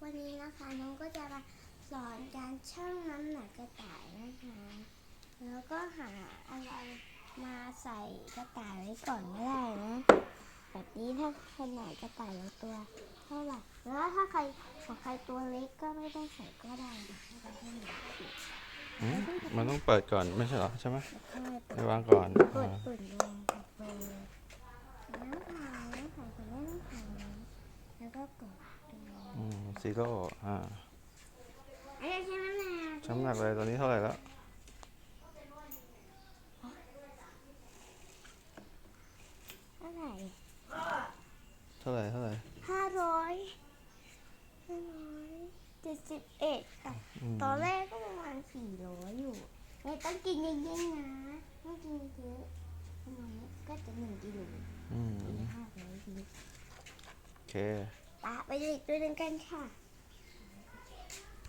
นะคะน้องก็จะมาสอนการชั่งน้ำหนักกระต่ายนะคะ แล้วก็หาอะไรมาใส่กระต่ายไว้ก่อนก็ได้นะแบบนี้ถ้าขนาดกระต่ายเราตัวเท่าไหร่แล้วถ้าใครของใครตัวเล็กก็ไม่ต้องใส่ก็ได้นะให้มันให้หนูสิอืมมันต้องเปิดก่อนไม่ใช่เหรอใช่ไหมแล้วก็ไปวางก่อนกดอ่าปุ่นลงกับเบอร์น้ำเปล่าน้ำเปล่ากับน้ำเปล่าแล้วก็กดตรงนี้อืม ซีโร่อ่าอันนี้ใช่ไหมแม่ช้ำหนักเลยตอนนี้เท่าไหร่แล้วเท่าไหร่เท่าไหร่เท่าไหร่ห้าร้อยห้าร้อยเจ็ดสิบเอ็ดอะอืมตอนแรกก็ประมาณสี่ร้อยอยู่ไม่ต้องกินเยอะๆนะต้องกินเยอะประมาณนี้ก็จะหนึ่งกิโลอืมกินห้าร้อยกิโลโอเค ปะไปดูอีกตัวหนึ่งกันค่ะ